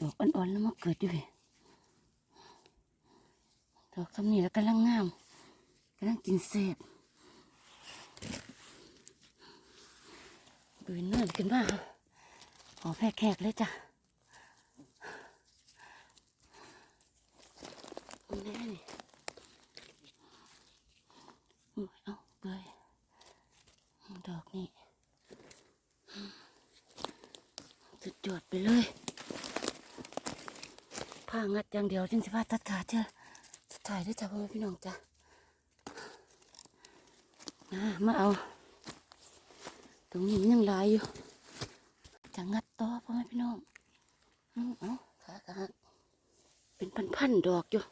ดอกอ่อนๆแล้วมาเกิดอยู่เว้ยดอกสำนีแล้วกำลังงามกำลังกินเสพปืนเนินขึ้นมาขอแพรแขกเลยจ้ะเอาแน่นี่อุ้ยเอาเกยดอกนี่ สุดยดไปเลยผ้างัดอย่างเดียวจึงสิผ้าตัดขาเจ้าถ่ายได้จ้ะพ่อแม่พี่น้องจ้ะอ่ามาเอา ตรงนี้ยังลายอยู่จะงัดต่อพ่อแม่พี่น้องอืมเอาขากหักเป็นพันๆดอกอยู่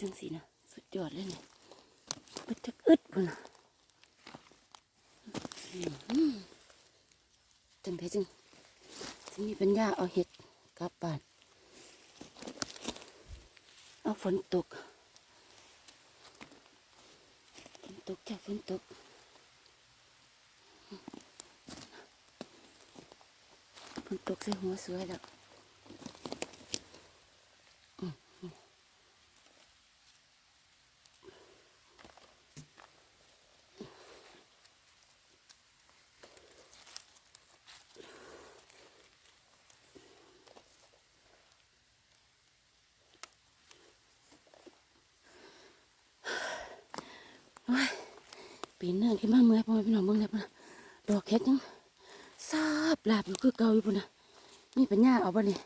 จังสินะสุดยอดเลยเนี่ยมันจะอึดพุ่นน่ะ จังไดจึงจึงมีปัญญาเอาเห็ดกลับบ้าน เอาฝนตก ฝนตกจ้าฝนตกฝนตกใส่หัวสวยแล้วอืมอืมโอ้ย ปีนเนื่องที่มาเมื่อยพ่อแม่พี่น้องเบิ่งแล้วพุ่นนะดอกเห็ดยังซาบลาบอยู่คือเก่าอยู่พุ่นนะมีปัญญาเอาบ่นี่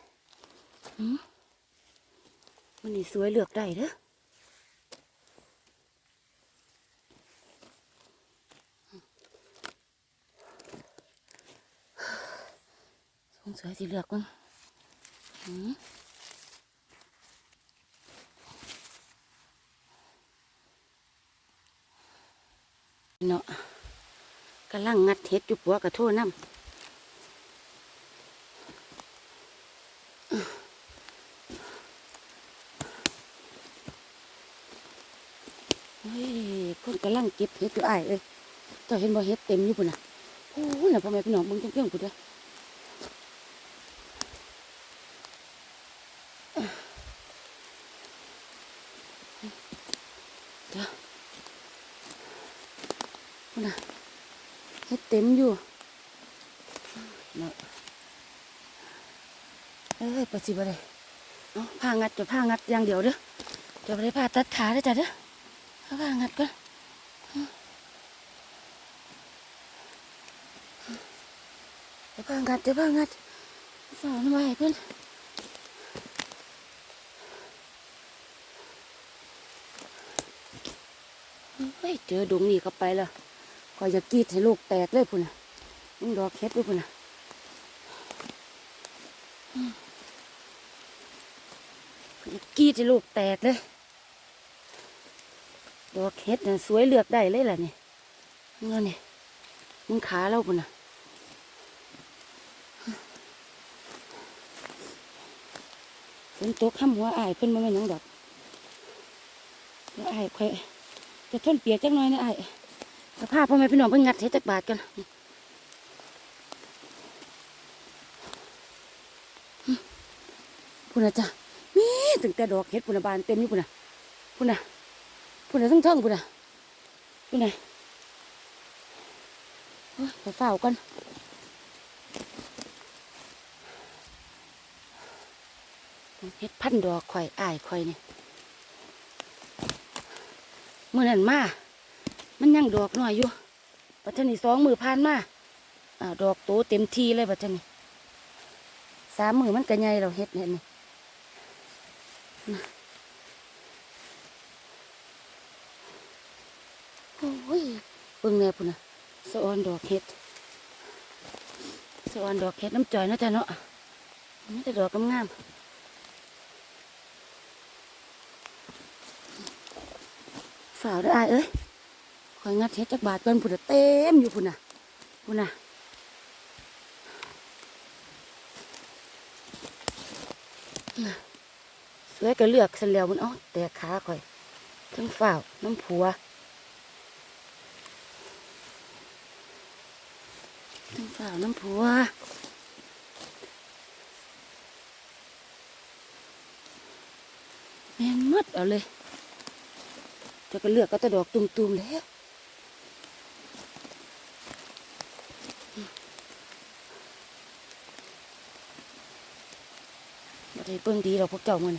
มันนี่สวยเลือกได้เด้อสงสัยสิเลือกก่อนหืม เนาะกำลังงัดเห็ดอยู่ปัวกระโทษน้ำเฮ้ยคนกำลังเก็บเห็ดอยู่อ้เอ้ยเจ้าเห็นบ่เห็ดเต็มอยู่ปุ่นน่ะโอ้น่ะพ่อแม่พี่น้องเบิ่งเพียงๆปุ่นเด้อเดี๋ยว พุ่นน่ะ เฮ็ดเต็มอยู่เนาะเอ้ยปฏิบัติเอาผ้างัดจะผ้างัดอย่างเดียวเด้อเดี๋ยวไปผ้าตัดขาเด้อจ้ะเด้อเอาผ้างัดก่อนเดี๋ยวผ้างัดเดี๋ยวผ้างัดฝากน้ำไว้ให้เพื่อนเฮ้ยเจอดงนี่เข้าไปแล้ว ก็จะกรีดให้ลูกแตกเลยพุ่นนะยังดอกเฮ็ดด้วยพุ่นนะอยจะกรีดให้ลูกแตกเลยดอกเฮ็ดน่ะสวยเลือกได้เลยล่ะนี่เงินนี่มึงขาเราพุ่นนะฝนตกข้ามหัวอายเพิ่นมาแม่นหยังดอกเดี๋ยวอายค่อยจะทนเปียกจักหน่อยนะอาย สภาพพ่อแม่พี่น้องเพิ่งงัดเห็ดจากบาทกันพุ่นนะจ้ะมีถึงแต่ดอกเห็ดพุ่นบานเต็มอยู่พุ่นนะพุ่นนะพุ่นนะทั้งเทิงพุ่นนะพุ่นนะโอ้ยไปเฝ้ากันเห็ดพันดอกข่อยอ้ายข่อยนี่เมื่อนั้นมา มันยังดอกหน้อยอยู่ปัจจุบันสองมือผ่านมาอ่าดอกโตเต็มทีเลยปัจจุบันสามมือมันก็ใหญ่เราเฮ็ดเห็นไหมน่โอ้ยเบิ่งแน่พุ่นนะสะออนดอกเฮ็ดสะออนดอกเฮ็ดน้ำจ่อยนะจ้ะเนาะมันจะดอกงามฝ่าวได้ออ้ายเอ้ย ข่อยงัดเฮ็ดจักบาทเพิ่นพุ่นเต็มอยู่พุ่นน่ะพุ่นน่ะสวยก็เลือกสันแล้วมันอ๋อแต่ขาข่อยทั้งฝ่าวน้ำผัวทั้งฝ่าวน้ำผัวแมนมัดเอาเลยจะก็เลือกก็ตะดอกตุ่มๆแล้ว บ่ได้เบิ่งดีหรอกพวกเจ้ามัน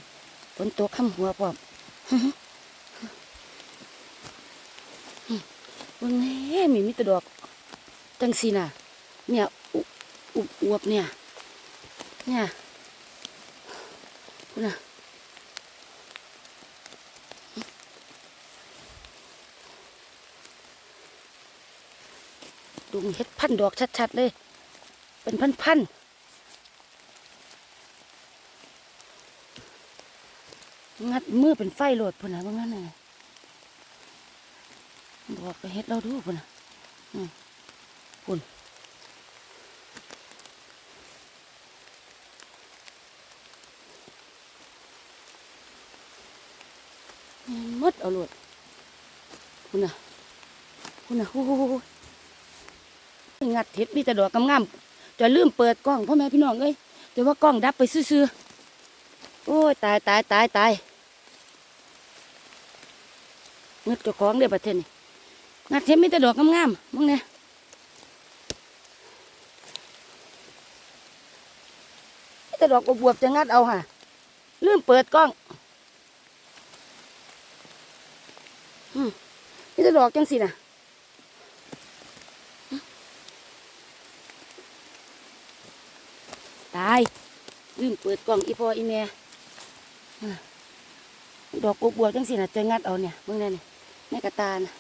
ฝนตกข้ามหัวพร้อมเบิ่งแหน่มีมิตรดอกจังสีน่ะ เนี่ยอุอุบอวบเนี่ย เนี่ยคุณน่ะดูเห็ดพันดอกชัดๆเลย เป็นพันๆ งัดมือเป็นไฟโหลดพุ่นนะว่างั้นน่ะบอกไปเฮ็ดเราดูพุ่นนะพุ่นมดเอาโหลดคุณน่ะคุณน่ะโอ้โหงัดเห็ดมีแต่ดอกงามๆจะลืมเปิดกล้องพ่อแม่พี่น้องเอ้ยแต่ว่ากล้องดับไปซื่อๆโอ้ยตายตายตายตายเงึดเจ้าของเด้อประเทศนี่งัดเห็ดมีแต่ดอกงามๆมึงเนี่ยมีแต่ดอกบวบจะงัดเอาห่ะลืมเปิดกล้องนี่จะดอกจังสินะตายลืมเปิดกล่องอีพออีเมียดอกบวบจังสินะจะงัดเอาเนี่ยมึงเนี่ย นี่แม่กระตานะ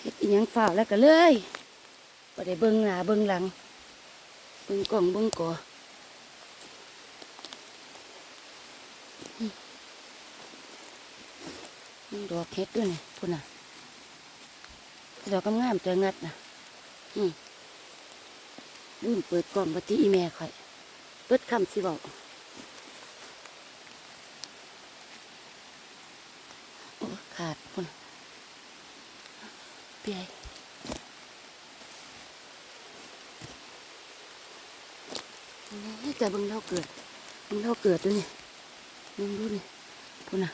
เฮ็ดอีหยังฝ่าแล้วก็เลยบ่ได้เบิ่งหน้าเบิ่งหลัง เบิ่งกล่องเบิ่งก่อดอกเฮ็ดด้วยนี่พุ่นน่ะดอกงามๆเจองัดนะอืมลืมเปิดกล่องปฏิอีแม่ข่อย เปิดคำสิบอกโอ้ ขาดพุ่นเปียนี่แต่บิ่งเท่าเกิดบิ่งเท่าเกิดด้วยนี่บิ่งดูนี่พุ่นอะ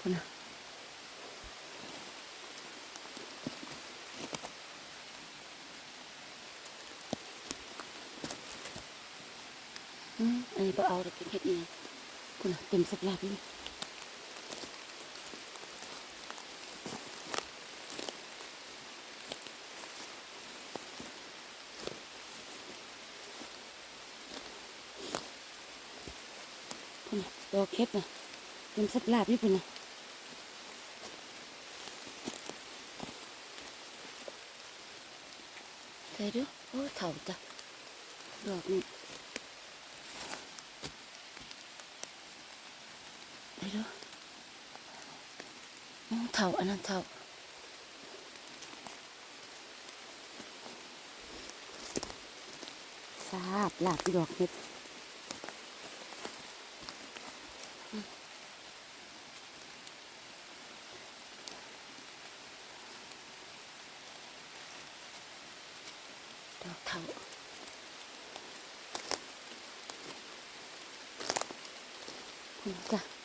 คนน่ะอืมอันนี้พอเอาแต่กินเห็ดนี่คน น่ะเต็มสักลาบเลยคนน่ะดอกเห็ดน่ะเต็มสักลาบนี่คนน่ะใส่ดูโอ้เถ่าจ้ะดอกนี่ใส่ ดูอืมเถ่าอันนั้นเถ่าทราบหลาบดอกเห็ดอืมดอกเถ่าคุณจ้ะ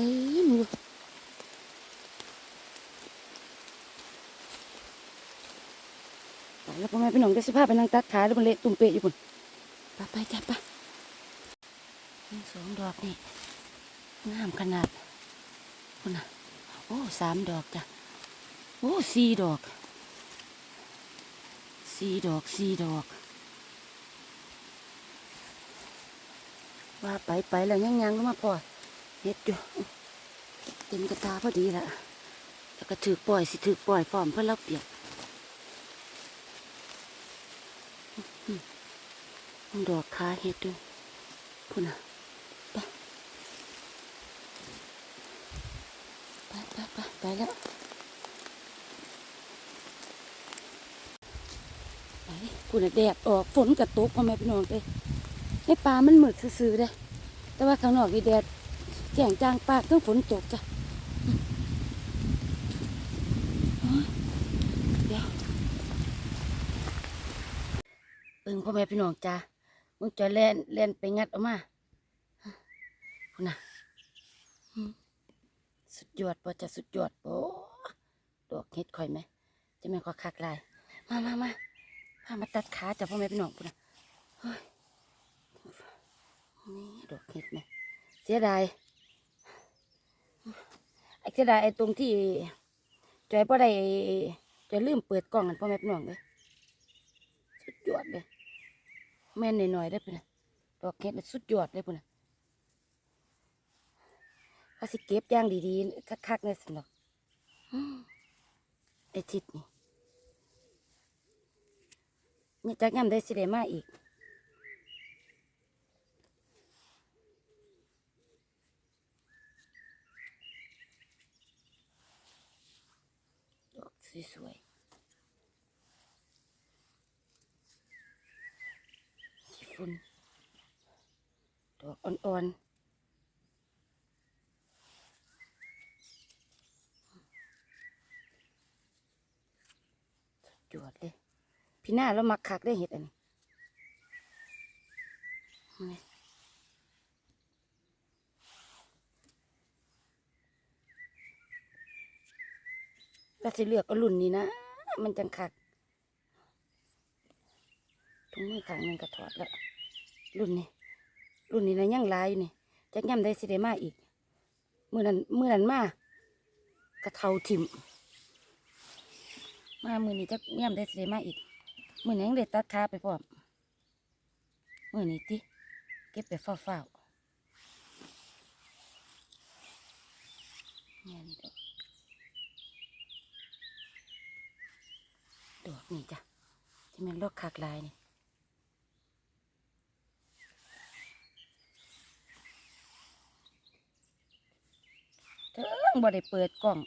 เต็มอยู่ไปแล้วพ่อแม่พี่น้องได้สิพาไปนั่งตัดขาแล้วมันเละตุ่มเปะอยู่พุ่นไปไปจ้ะไปนี่สองดอกนี่งามขนาดคุณน่ะ โอ้สามดอกจ้ะ โอ้สี่ดอกสี่ดอกสี่ดอกว่าไปไปแล้วยังยังก็มาพอ เฮ็ดอยู่เต็มกระตาพอดีละแล้วก็ถือปล่อยสิถือปล่อยพร้อมเพื่อเราเปียกอื้อหือดอกคาเฮ็ดด้วยพุ่นน่ะไปไปไปไปไปแล้วไปคุณน่ะแดดออกฝนกระตกพ่อแม่พี่น้องเด้ในป่ามันมืดซื่อๆเด้แต่ว่าข้างนอกนี่แดด จ่งจางปากทั้งฝนตกจ้ะเดี๋ยวเบิ่งพ่อแม่พี่น้องจ้ามึงจะแล่นแล่นไปงัดออกมาคุณน่ะสุดยอดปะจะสุดยอดปะดอกเห็ดข่อยไหมจะแม่ขอคักลาย มามามาพามาตัดขาจากพ่อแม่พี่น้องพุ่นนะเฮ้ยนี่ดอกเห็ดไหมเสียดาย เสียดายไอ้ตรงที่จอยพ่ได้จอยลืมเปิดกล้องกันพ่อแม่พี่น้องเลยสุดยอดเลยแม่นหน่อยๆได้พุ่นะดอกเห็ดสุดยอดเลยพุ่นะว่าสิเก็บย่างดีๆคักๆเลยสินหรอกอืมไอ้ทิดนี่นี่จักยำได้สิได้มาอีก ดอก สวยๆขี้ฝุ่นดอกอ่อนๆสุดยอดเลย พี่หน้าเรามักคักได้เห็ดอันนี้ ก็สิเลือกอรุ่นนี้นะ มันจังคักถุงมือขางหนึงก็ถอดแล้วรุ่นนี้ รุ่นนี้นะยังลายอยู่นี่จักย่ำได้สิได้มาอีกมือนั้นมือนั้นมากระเทาถิ่มมามือนี้จักย่ำได้สิได้มาอีกมื่อนี้ยังเด็ดตัดขาไปพร้อมมื่อนี้ติเก็บไปเฝ้าเนี่ยนี่ ดอกนี่จ้ะที่มันลอกขากลายนี่เถิงบ่ได้เปิดกล้อง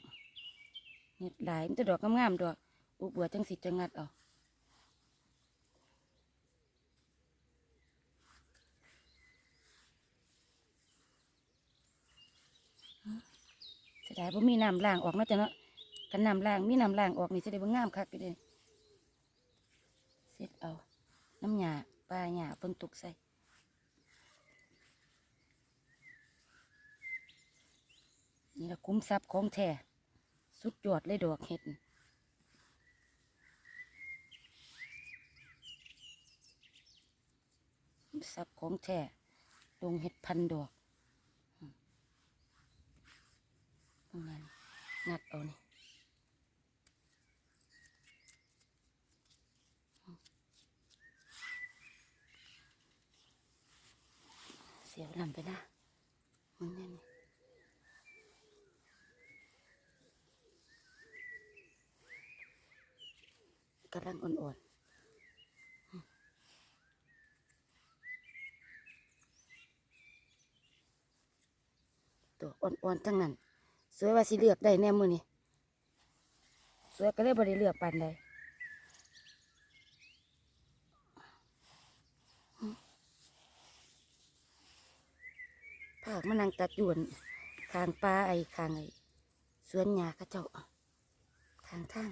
เน็ดหลายมันจะดอกงามๆดอกอุบัวจังสิจะงัดเอาเสียดายบ่มีน้ำล้างออกเนาะจ้ะเนาะกันน้ำล้างมีน้ำล้างออกนี่จะได้บ่งามคักอยู่เด้ น้ำหยาปลาหยาฝนตกใส่นี่ละคุ้มทรัพย์ของแท้สุดยอดเลยดอกเห็ดคุ้มทรัพย์ของแท้ดงเห็ดพันดอกตรงนั้นงัดเอานี่ เสียวลำไปนะมึงเนี่ยกำลังอ่อนๆตัวอ่อนๆทั้งนั้น สวยว่าสิเลือกได้แน่มือนี่สวยก็เลยบริเลือกปานใดภาคมานังตัดยวนคางปลาไอ้คางไอ้สวนหญ้าเข้าเจ้าทางทาง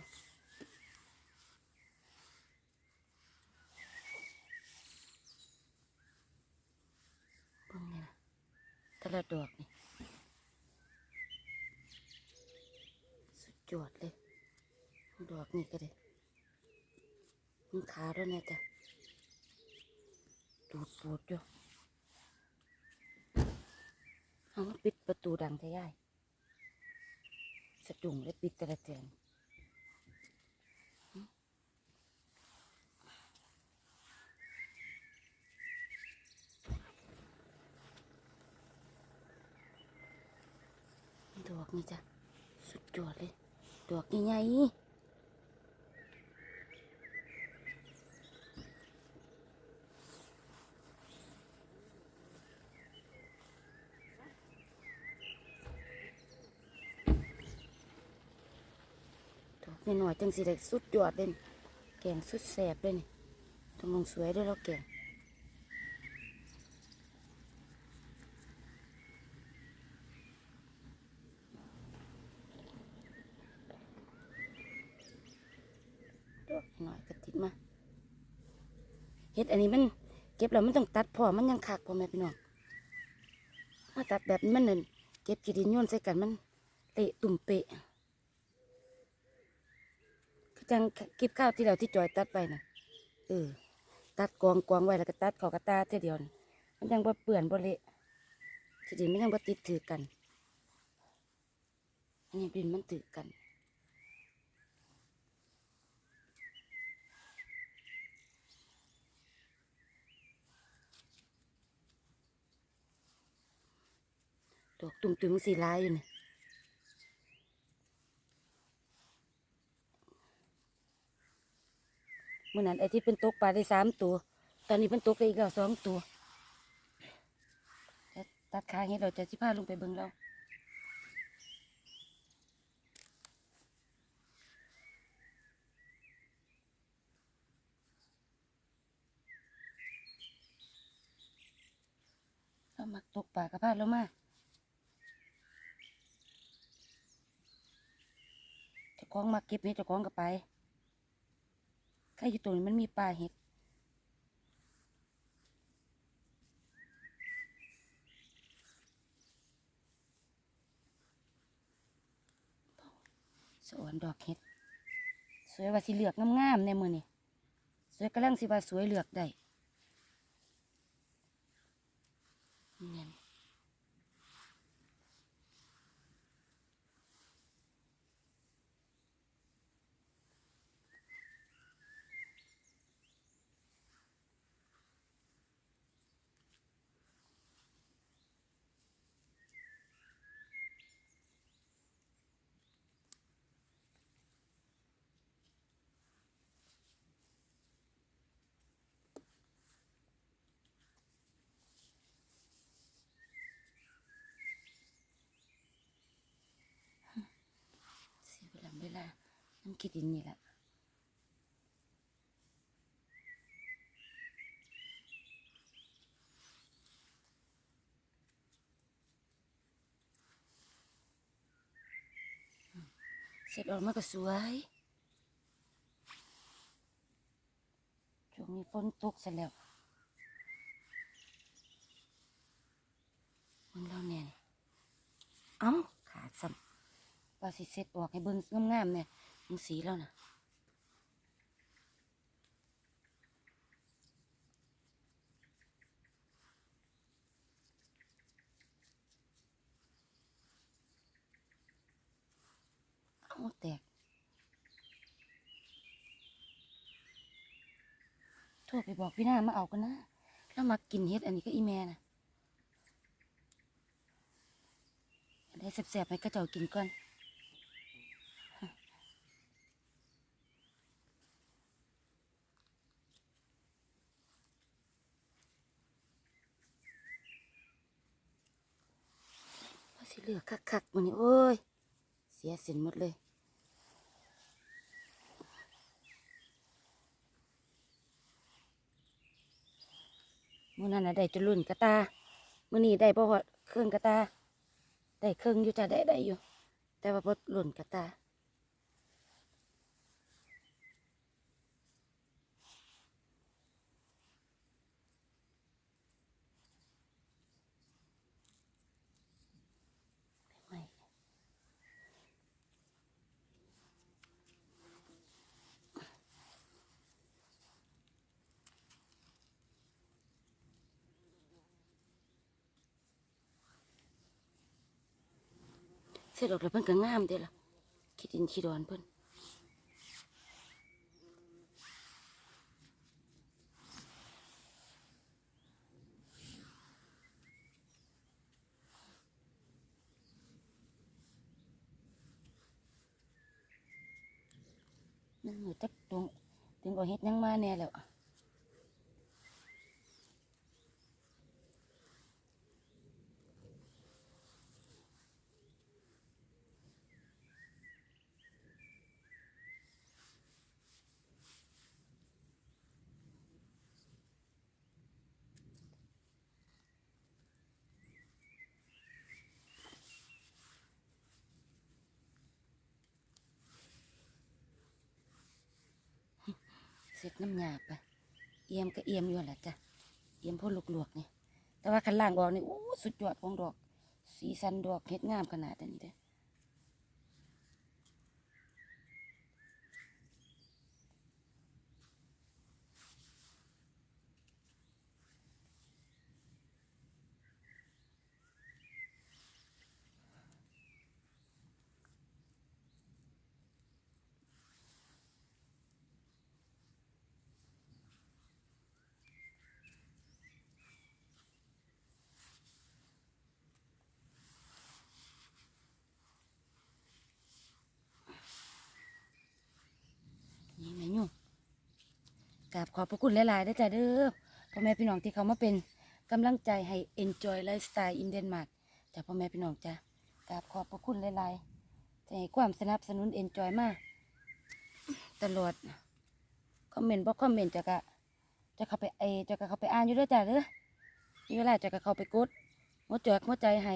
เบิ่งนี่นะตละดอกนี่สุดยอดเลย ดอกนี่ก็ได้มีขาด้วยนะจ๊ะดูดปูดอยู่ เอาปิดประตูดังทะยายสะจุงและปิดกระเตียนดอกนี่จ้ะสุดยอดเลย ดอกใหญ่ๆ ดอกน้อยจังสิได้สุดยอดเลยนี่แกงสุดแสบเลยนี่ต้องลงสวยด้วยแล้วแกงดอกหน่อยก็ติดมาเฮ็ดอันนี้มันเก็บแล้วมันต้องตัดพอมันยังคักพอแม่พี่น้องถ้าตัดแบบนี้มันนั่นเก็บกีดินโยนใส่กันมันเละตุ่มเปะ จังคลิปข้าวที่เราที่จอยตัดไปนะเออ ตัดกองกองไว้แล้วก็ตัดขอกระตาเท่าเดียวมันยังบ่เปื่อนบ่เละทีนี้มันยังบ่ติดถือกันอันนี้เป็นมันถือกันดอกตุ่มตุ่มๆสีลายอยู่นี่ เมื่อนั้นไอ้ที่เป็นตกปลาได้สามตัว ตอนนี้เป็นตกได้อีกแล้วสองตัวตัดขาเห็ดเราจะสิพาลงไปเบิ่งเราเรามักตกปลากระพาแล้วมาเจ้าของมาเก็บเห็ดเจ้องก็ไป ใครอยู่ตรงนี้มันมีปลาเห็ดสวนดอกเห็ด สวยว่าสิเหลือกงามๆในมือนี่สวยกำลังสิว่าสวยเหลือกได้เนี่ยเสียเวลาเวลา น้ำกินดินนี่แหละเสร็จออกมาก็สวยช่วงนี้ฝนตกเสร็จแล้วมันเราแน่นเอ้าขาดซ้ำว่าสิเสร็จออกให้เบิ่งงามๆเนี่ย งสีแล้วนะเอ้แตกโทรไปบอกพี่หน้ามาเอากันนะ แล้วมากินเฮ็ดอันนี้ก็อีแม่นะได้แสบๆให้กระเจ้ากินก่อน พอสิเห ลือคักๆมันนี่โอ้ย เสียสินหมดเลยมื่อนั้นนะได้จะรุ่นกระตามื่อนี้ได้เพราะว่าเครื่องกระตา ได้เครื่องอยู่จ้ะได้ได้อยู่ แต่ว่าพอรุ่นกระตา เสร็จออกแล้วเพิ่นก็งามเด้ล่ะคิดอินคิดดอนเพิ่นนั่นหนูจักตรงถึงก็เฮ็ดยังมาแน่แล้ว เสร็จน้ำหยาไปเอี่ยมก็เอี่ยมอยู่แหละจ้ะเอี่ยมพวกหลวกๆนี่แต่ว่าขันล่างดอกนี่โอ้สุดยอดของดอก สีสันดอกเฮ็ดงามขนาดนี้เด้ ขอบพระคุณหลายๆเด้จ้ะเด้อพ่อแม่พี่น้องที่เขามาเป็นกำลังใจให้ enjoy lifestyle in Denmark จ้ะพ่อแม่พี่น้องจ้ะกราบขอบพระคุณหลายๆจะให้ความสนับสนุน enjoy มากตลอดคอมเมนต์บ่คอมเมนต์จะกะจะเข้าไปเอจะกะเข้าไปอ่านอยู่ด้อจ้ะเด้อมีเวลาจะกะเข้าไปกดหัวจอกหัวใจให้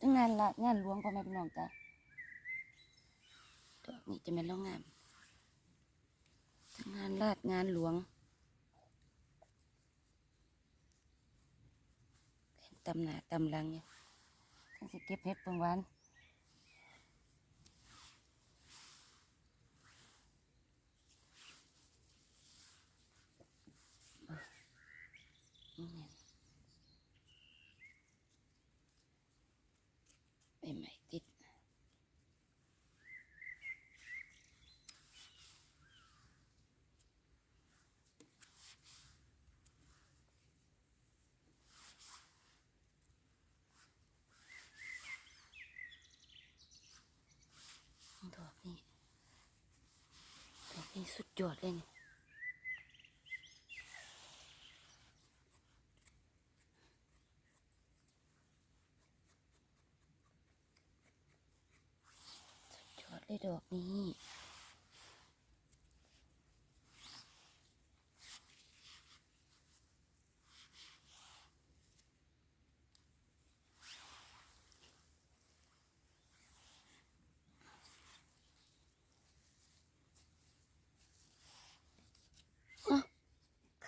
ทั้งงานละงานหลวงพ่อแม่พี่น้องจ้ะ กนี้จะเป็นโรงงานงานราชงานหลวงเป็นตำหนาตำลังเนี่ยทั้งสิเก็บเพชรเปิงวานไงใบใหม่ติด ดอกนี้ดอกนี้สุด ยอดเลยนี่ยอดเลยดอกนี้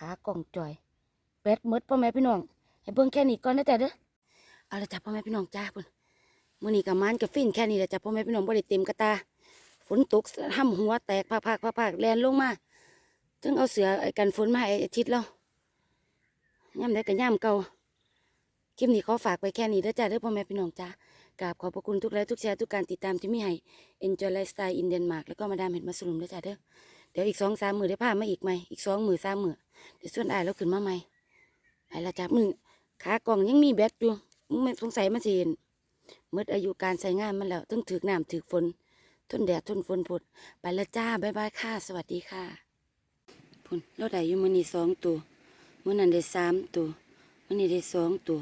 ขากล่องจอยแบดหมดพ่อแม่พี่น้องให้เบิ่งแค่นี้ก่อนนะจ๊ะเด้อเอาละจ้ะพ่อแม่พี่น้องจ้าพุ่นมื้อนี้กับมันกับฟินแค่นี้แหละจ้ะพ่อแม่พี่น้องบ่ได้เต็มกระตาฝนตกห้ำหัวแตกพากๆพากๆแลนลงมาจึงเอาเสือไอ้กันฝนมาไอ้อาทิตย์แล้วย่ำได้ก็ย่ำเก่าคลิปนี้ขอฝากไปแค่นี้เด้อจ้ะเด้อพ่อแม่พี่น้องจ้ากราบขอบพระคุณทุกไลค์ทุกแชร์ทุกการติดตามที่มีให้ Enjoy Lifestyle in Denmark แล้วก็มาดามเห็ดมาสรุมเด้อจ้ะเด้อ เดี๋ยวอีกสองสามมือได้พามาอีกไหมอีกสองมือสามมือเดี๋ยวส่วนอายแล้วขึ้นมาใหม่ไอ้ละจับมือขากล่องยังมีแบตอยู่มันสงสัยมันสิหมดออายุการใช้งานมันแล้วต้องถือน้ำถือฝนทนแดดทนฝนพดไปละจ้าบ๊ายบายค่ะ สวัสดีค่ะพุ่นเราได้อยู่มือนี้สองตัวมือนั้นได้สามตัวมือนี้ได้สองตัว